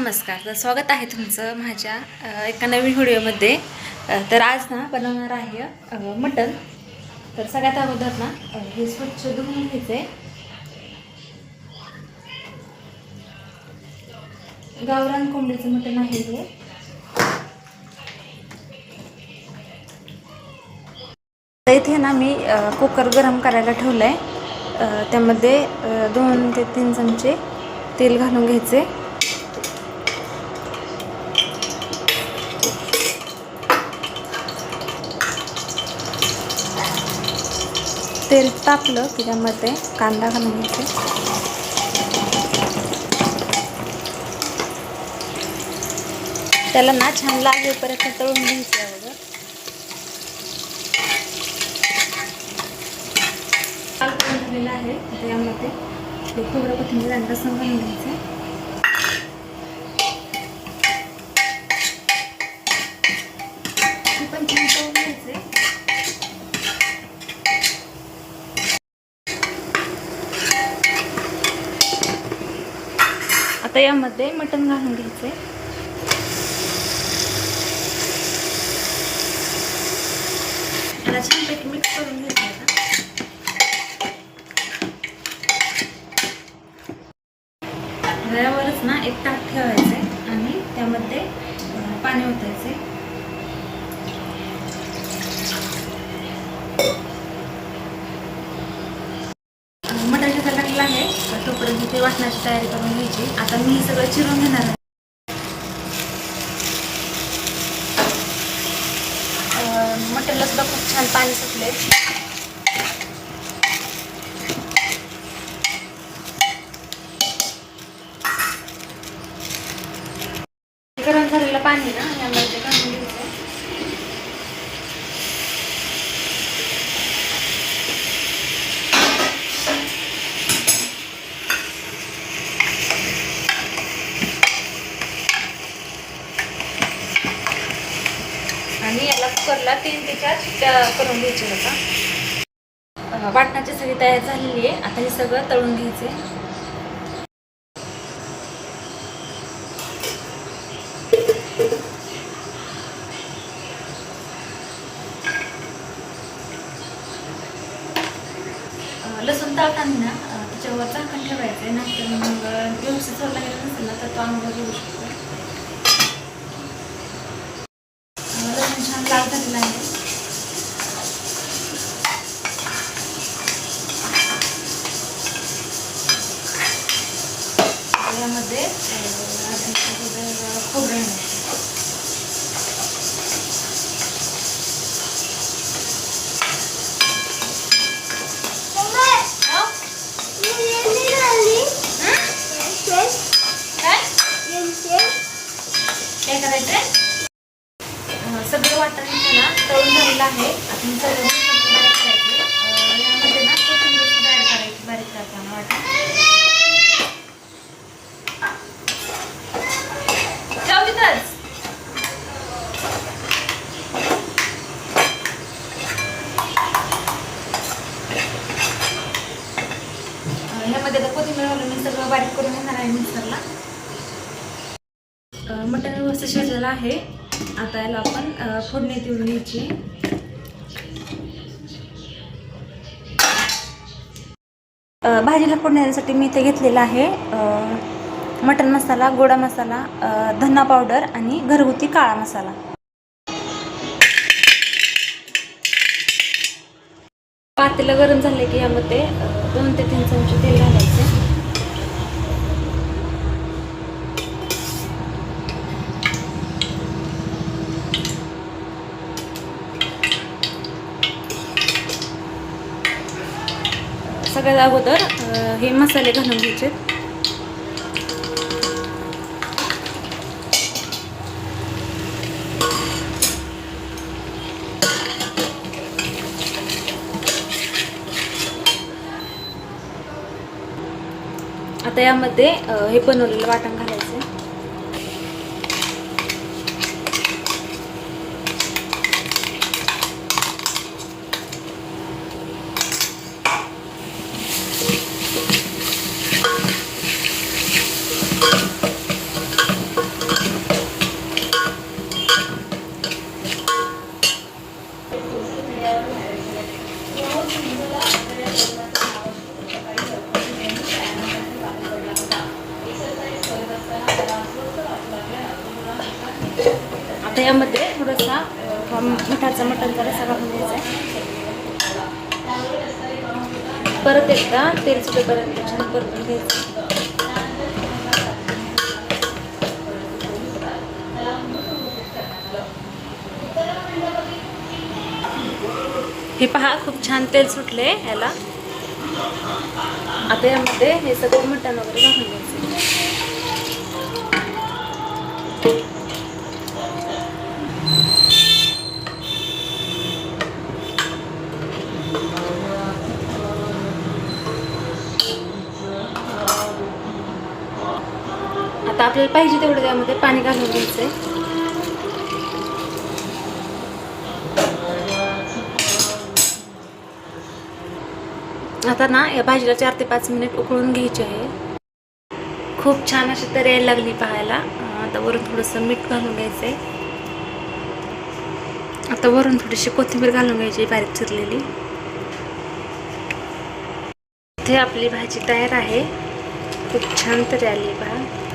नमस्कार तर स्वागत आहे तुमचं माझ्या एका नवीन व्हिडिओमध्ये. तर आज ना बनवणार आहे मटन मटण. तर सगळ्यात अगोदर ना हे स्वच्छ धुवून घ्यायचे गावरान कोंबडीचं मटण आहे हे. तर इथे ना मी कुकर गरम करायला ठेवलं आहे त्यामध्ये दोन ते तीन चमचे तेल घालून घ्यायचे तेल तापलं की त्यामध्ये कांदा घालून घेते त्याला ना छान लागेपर्यंत तळून घ्यायचं अगोदर लाल झालेलं आहे. त्यामध्ये यामध्ये हे खोबरं कोथिंबीर आणि लसूण घालून घ्यायचे हे पण छान तळून घ्यायचे आता यामध्ये मटण घालून घ्यायचे. याला छानपैकी मिक्स करून घ्यायचं आता. गळ्यावरच ना एक ताक ठेवायचं आहे आणि त्यामध्ये पाणी ओतायचं. आहे शिजायला आहे तर तोपर्यंत ते वाटणाची तयारी करून घ्यायची. आता मी हे सगळं चिरून घेणार आहे. अं, सुद्धा खूप छान पाणी सुटले गरम झालेलं पाणी ना यामध्ये घालून घ्यायचं आणि याला कुकरला तीन ते चार शिट्ट्या करून घ्यायच्या होता वाटणाची सगळी तयार झालेली आहे. आता हे सगळं तळून घ्यायचे अं, लसूण तळताना ना अं, त्याच्यावर झाकण ठेवायचं आहे नाहीतर मग अं, व्यवस्थित सोडला गेला नसेल ना तर तो अंगावर येऊ शकतो अं, लसूण छान लाल झालेला आहे यामध्ये अं, अर्धी अगोदर खोबरं घालायचं. हो? काय? काय करायचंय अं, सगळं वाटण इथे ना तळून झालेलं आहे आता मी सगळं मिश्रण बारीक करायचं अं, यामध्ये ना कोथिंबीर सुद्धा ॲड करायची बारीक करताना वाटण ठेव तिथंच अं, ह्यामध्ये आता कोथिंबीर घालून मी सगळं बारीक आहे मिक्सरला. मटण व्यवस्थित शिजलेलं आहे. आता याला आपण फोडणी देऊन घ्यायची. भाजीला फोडणी देण्यासाठी मी इथे घेतलेलं आहे मटण मसाला गोडा मसाला धना पावडर आणि घरगुती काळा मसाला. पातेलं गरम झालं की यामध्ये दोन ते तीन चमचे तेल घालायचे. सगळ्यात अगोदर हे मसाले घालून घ्यायचे. आता यामध्ये हे बनवलेलं वाटण घालायचं आता यामध्ये थोडासा हा मिठाचा मटणचा रसा घालून घ्यायचा आहे. परत एकदा तेल सुटेपर्यंत छान परतून घ्यायचं हे पहा खूप छान तेल सुटले याला आता यामध्ये हे सगळं मटण वगैरे घालून घ्यायचं आता आपल्याला पाहिजे तेवढं त्यामध्ये पाणी घालून घ्यायचंय. आता ना या भाजीला चार ते पाच मिनिट उकळून घ्यायची आहे. खूप छान अशी तरी यायला लागली पाहायला. आता वरून थोडंसं मीठ घालून घ्यायचं आहे आता वरून थोडीशी कोथिंबीर घालून घ्यायची बारीक चिरलेली. इथे आपली भाजी तयार आहे. खूप छान तरी आली पहा.